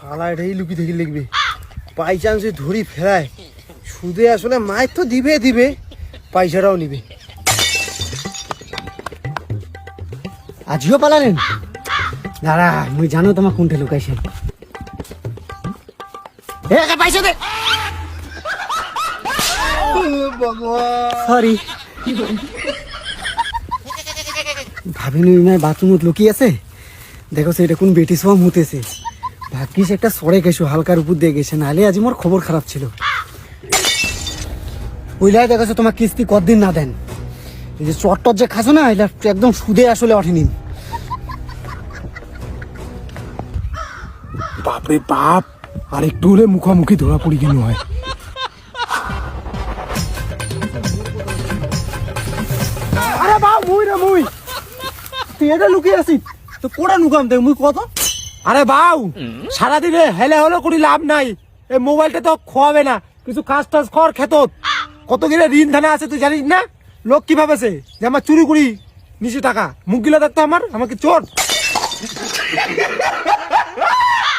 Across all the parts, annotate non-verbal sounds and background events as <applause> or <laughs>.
শালা, এটাই লুকি দেখি লিখবে। বাই চান্স ধরি ফেরায়। সুদে আসলে মায়ের তো দিবে দিবে। পয়সাটাও নিবে। আজিও পালালেন? দাঁড়া মুই জানো তোমার কোনটা লুকাইছে ভাবিনি বাথরুমত লুকিয়ে আছে। কোন একটা গেছো, হালকার উপর দিয়ে গেছে, নাহলে খবর খারাপ ছিল। ওইলাই কিস্তি কতদিন না দেন? এই যে চটটর যে খাসো না একদম সুদে আসলে ওঠেনি। বাপরে বাপ, আর একটু হলে মুখোমুখি ধরা পড়ি কেন হয়? আরে বাপ, মুই রে মুই। তুই এটা লুকিয়ে আছিস? তো কোড়া লুকাম দেখ, মুই কত? আরে বাউ, সারাদিনে হেলে হলে করি লাভ নাই। এই মোবাইলটা তো খোয়াবে না, কিছু কাজ টাজ কর খেতত। কত গিরে ঋণ ধানে আছে তুই জানিস না? লোক কি ভাবেছে? যে আমার চুরি করি নিচে টাকা। মুখ গিলা দেখতো আমার, আমাকে চোর।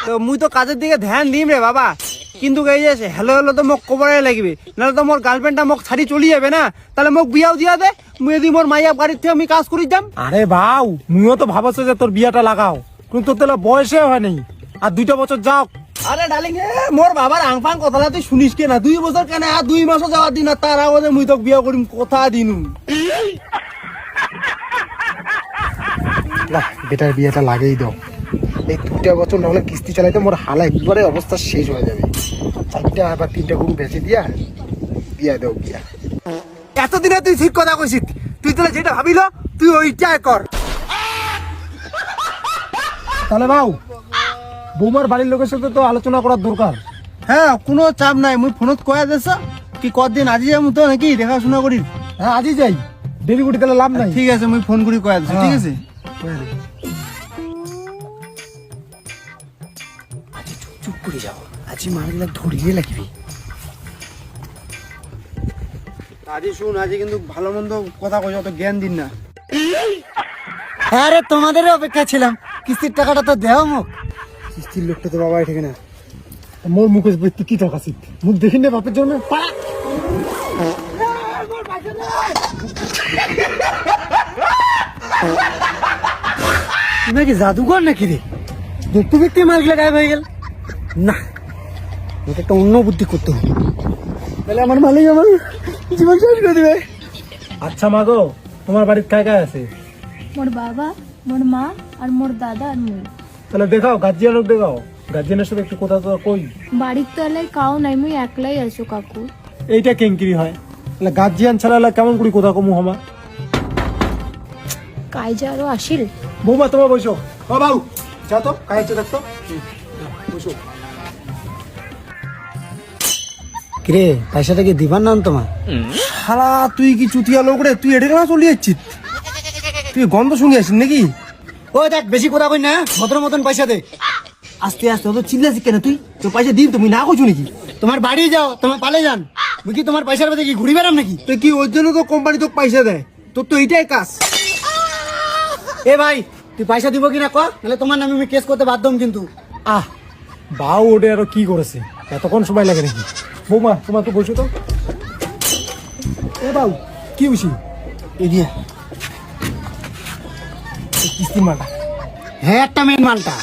তো মুই তো কাজের দিকে ধ্যান দিম রে বাবা। কিন্তু এই যে হেলো হেলো তো মোক কবরে লাগবে। নাহলে তো মোর গার্লফ্রেন্ডটা মোক ছাড়ি চলি যাবে না। তাহলে মোক বিয়াও দিয়া দে। মুই যদি মোর মাইয়া বাড়ির থেকে আমি কাজ করি যাম। আরে বাউ মুইও তো ভাবছ যে তোর বিয়াটা লাগাও। কিন্তু তোর তাহলে বয়সে হয় নাই। আর দুইটা বছর যাও আরে ডালিং মোর বাবার আংফাং কথাটা তুই শুনিস কে না দুই বছর কেন? আর দুই মাসও যাওয়ার দিন আর তার আগে মুই তোকে বিয়া করিম কথা দিনু। না বেটার বিয়েটা লাগেই দাও এই দুইটা বছর নাহলে কিস্তি চালাইতে মোর হালা একবারে অবস্থা শেষ হয়ে যাবে। চারটা বা তিনটা গরু বেঁচে দিয়া বিয়া দাও বিয়া এতদিনে তুই ঠিক কথা কইছিস তুই তাহলে যেটা ভাবিল তুই ওইটাই কর। তাহলে বাউ বৌমার বাড়ির লোকের সাথে তো আলোচনা করার দরকার। হ্যাঁ কোনো চাপ নাই মুই ফোনত কয়া দেছ কি কদিন আজি যাম তো নাকি দেখাশোনা করি হ্যাঁ আজি যাই দেরি করি তাহলে লাভ নাই। ঠিক আছে মুই ফোন করি কয়া দিছি ঠিক আছে? যাও আজি ধরিয়ে লাগবে আজি শুন আজি কিন্তু ভালো মন্দ কথা কই অত জ্ঞান দিন না। আরে তোমাদের অপেক্ষা ছিলাম। কিস্তির টাকাটা তো দেও মুখ। কিস্তির লোকটা তো বাবা ঠিক না। মোর মুখে তুই কি টাকা শিখ মুখ দেখি না বাপের জন্য পালা তুমি কি জাদুঘর নাকি রে? দেখতে দেখতে মারগুলা গায়েব হয়ে গেল। না। ওকে একটা অন্য বুদ্ধি করতে হবে। তাহলে আমার মালিক আমার জীবন শেষ করে দেবে। আচ্ছা মা গো তোমার বাড়ির কায় কায় আছে? মোর বাবা মোর মা আর মোর দাদা আর মুই। তাহলে দেখাও গার্জিয়ান লোক দেখাও। গার্জিয়ানের সাথে একটু কথা তো কই। বাড়ির তলায় কাউ নাই মুই একলাই আছো কাকু। এইটা কেঙ্কিরি হয়। তাহলে গার্জিয়ান ছাড়া এলা কেমন করি কথা কমু হমা? কাইজা আরও আসিল? বৌমা তোমার বসো। ও বাবু যা তো কাছে দেখতো বসো। কিরে পয়সাটা কি দিবার নাম তোমার? শালা তুই কি চুতিয়া লোক রে? তুই এটাকে না চলে যাচ্ছিস? তুই গন্ধ শুনে আসিস নাকি? ও দেখ বেশি কথা কই না ভদ্র মতন পয়সা দে। আস্তে আস্তে অত চিল্লাছিস কেন তুই? তোর পয়সা দিন তুমি না করছ নাকি? তোমার বাড়ি যাও তোমার পালে যান। মুই কি তোমার পয়সার মধ্যে কি ঘুরি বেড়াম নাকি? তুই কি ওর জন্য তো কোম্পানি তোকে পয়সা দেয়? তোর তো এইটাই কাজ। এ ভাই তুই পয়সা দিব কিনা ক? নাহলে তোমার নামে আমি কেস করতে বাধ্য কিন্তু। আহ বাউ ওটা আরও কি করেছে? এতক্ষণ সময় লাগে নাকি? বৌমা তোমার তো বসো তো। এ বাউ কি এই দিয়ে কিস্তির মাটা হ্যাঁ একটা মেন মালটা।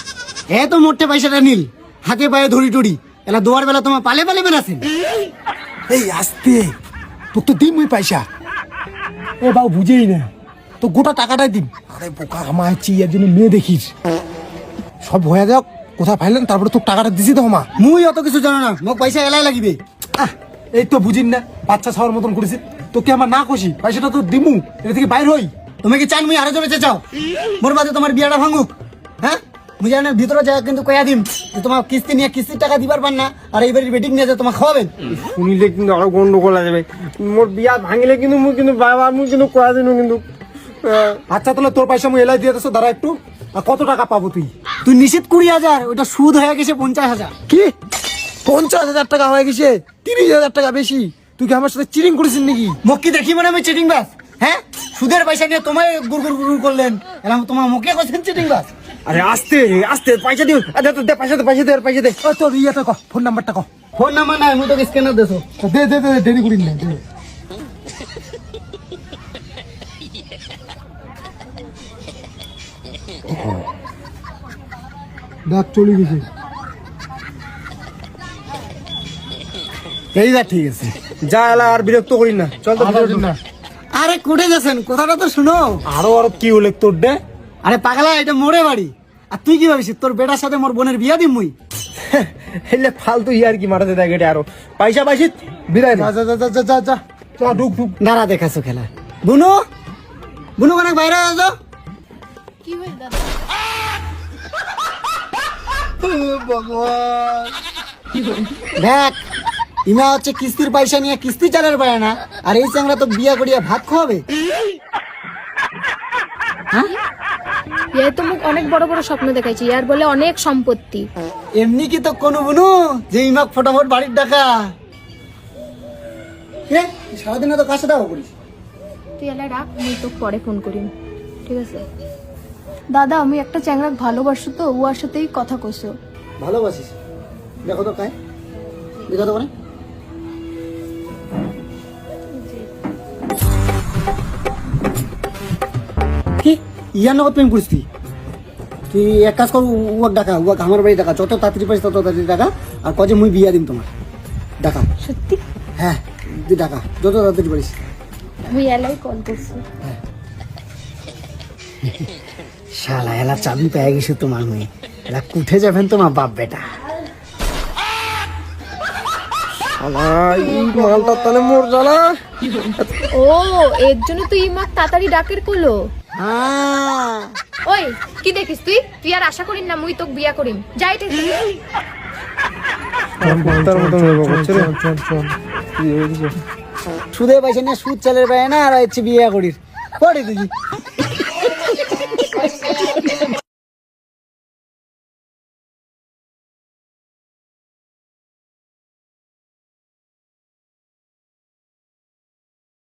এ তো মোটে পয়সাটা নীল। হাতে পায়ে ধরি টড়ি। এলা দুয়ার বেলা তোমার পালে পালে বেড়াছেন এই আসতে তোর তো দিম ওই পয়সা। এ বাউ বুঝেই না। তো গোটা টাকাটাই দিন আরে বোকা আমার চিয়ার জন্য মেয়ে দেখিস। সব হয়ে যাক। কোথায় ফাইলেন? তারপরে তোর টাকাটা দিছি তো মা। মুই অত কিছু জানো না। মোক পয়সা এলাই লাগিবে। আহ, এই তো বুঝিন না বাচ্চা ছাওয়ার মতন করেছি। তোকে আমার না খুশি পয়সাটা তো দিমু এটা থেকে বাইর হই। তুমি কি চান মুই আরও জোরে চাও মোর বাদে তোমার বিয়াটা ভাঙুক। হ্যাঁ? মুই জানেন ভিতরে যা কিন্তু কয়া দিম যে তোমার কিস্তি নিয়ে কিস্তির টাকা দিবার পান না আর এই বাড়ির বেটিং নিয়ে যে তোমার খাওয়াবেন। শুনিলে কিন্তু আরও গন্ডগোল আছে যাবে। মোর বিয়া ভাঙিলে কিন্তু মুই কিন্তু বাবা মুই কিন্তু কয়া দিনু কিন্তু। আহ, আচ্ছা তাহলে তোর পয়সা মুই এলাই দিয়ে দেছো দাঁড়া একটু। আর কত টাকা পাবো তুই? তুই নিশ্চিত কুড়ি হাজার ওটা সুদ হয়ে গেছে পঞ্চাশ হাজার। কি? পঞ্চাশ হাজার টাকা হয়ে গেছে তিরিশ হাজার টাকা বেশি। তুই কি আমার সাথে চিটিং করেছিস নাকি? মুখ কি দেখি মানে আমি চিটিং বাস হ্যাঁ? সুদের পয়সা নিয়ে তোমায় গুড় গুড় গুড় করলেন। এরকম তোমার মুখে করছেন চিটিং বাস আরে আস্তে আস্তে পয়সা দিও। আরে দে, দে পয়সা দে পয়সা দে আর পয়সা দে। ও তোর ইয়েটা কহ ফোন নাম্বারটা কহ ফোন নাম্বার নাই আমি তোকে স্ক্যানার দেছো দে দে দে দেরি করিস না দে <laughs> দেখ চলে গেছে। এই যা ঠিক আছে। যা এলা আর বিরক্ত করিস না। চল তো ঢুক। আরে কোটে গেছেন? কথাটা তো শুনো। আরও আরও কি হলে তোর দে আরে পাগলা এটা মোড়ে বাড়ি। আর তুই কি ভাবিস? তোর বেটার সাথে মোর বোনের বিয়া দিম মুই? <laughs> হেলে ফালতু ইয়ার কি মারাতে দেয় গেটে আরও? পয়সা পাইছি বিদায় না। যা যা যা যা যা যা যা। ঢুক ঢুক। দাঁড়া দেখাছো খেলা। বুনু বুনু অনেক বাইরে আসো কি দাদা? দেখ ইমা হচ্ছে কিস্তির পয়সা নিয়ে কিস্তি চালের পায় না আর এই চ্যাংরা তো বিয়া করিয়া ভাত খাওয়াবে। ইয়ার তো মুখ অনেক বড় বড় স্বপ্ন দেখাইছি ইয়ার বলে অনেক সম্পত্তি। এমনি কি তো কোনো বুনু যে ইমাক ফটাফট বাড়ির টাকা রে সারাদিনে তো কাছে দাও করিস। তুই এলা রাখ আমি তোকে পরে ফোন করিম। ঠিক আছে? দাদা আমি একটা চ্যাংরাক ভালোবাসো তো ওর সাথেই কথা কইছো। ভালোবাসিস? দেখো তো কায়। দেখো তো করে কি? ইয়ার নগদ প্রেম করিস তুই? তুই এক কাজ কর উয়াক ডাকা উয়াক আমার বাড়ি ডাকা যত তাড়াতাড়ি পারিস তত তাড়াতাড়ি ডাকা আর কজে মুই বিয়া দিম তোমার। ডাকা। সত্যি? হ্যাঁ তুই ডাকা যত তাড়াতাড়ি পারিস। আমি এলাই কল করছি। <laughs> শালা এলা চাবি পেয়ে গেছে তোমার মেয়ে। এলা কুঠে যাবেন তোমার বাপ বেটা। এই মালটা তাহলে মোর জ্বালা। ও এর জন্য তুই ইমাক তাড়াতাড়ি ডাকের কইলো। হ্যাঁ। ওই কি দেখিস তুই? তুই আর আশা করিস না মুই তোকে বিয়া করিম। যাই ঠিক সুদে পয়সা নিয়ে সুদ চালের পায় না আর হচ্ছে বিয়ে করিস পড়ে তুই।